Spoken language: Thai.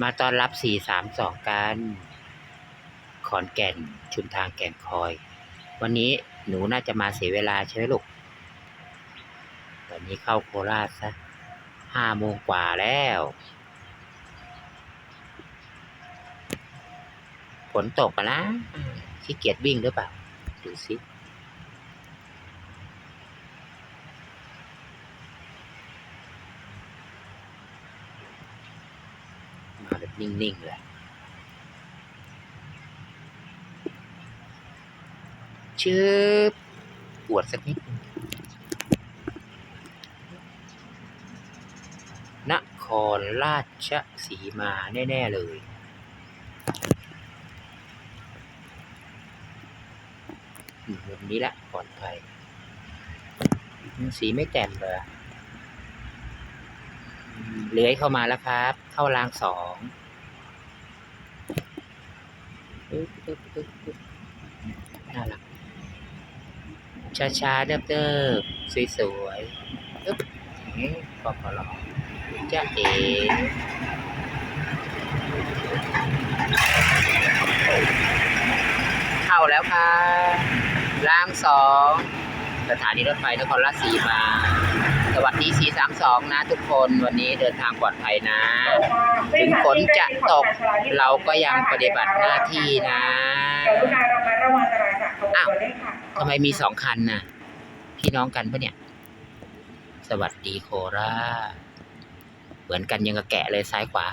มาต้อนรับสี่สามสองกันขอนแก่นชุมทางแก่งคอย วันนี้หนูน่าจะมาเสียเวลาใช่ไหมลูก ตอนนี้เข้าโคราชซะห้าโมงกว่าแล้ว ฝนตกอะนะขี้เกียจวิ่งหรือเปล่า ดูสิ มาแบบนิ่งๆเลยชื่อปวดสักนิดนครราชสีมาแน่ ๆ เลย มุมนี้แหละปลอดภัย สีไม่แจ่มเลย เลื้อยเข้ามาแล้วครับ เข้ารางสองน่ารักช้าๆเนิบๆสวยๆอึ๊บปอปลอจะเอ๋เข้าแล้วครับรางสองสถานีรถไฟนครราชสีมา สวัสดี432นะทุกคนวันนี้เดินทางปลอดภัยนะ ถึงฝนจะตกเราก็ยังปฏิบัติหน้าที่นะกรุณาระมัดระวังอันตรายจากขบวนด้วยค่ะทำไมมีสองคันน่ะพี่น้องกันปะเนี่ย สวัสดีโคราเหมือนกันยังกะแกะเลยซ้ายขวา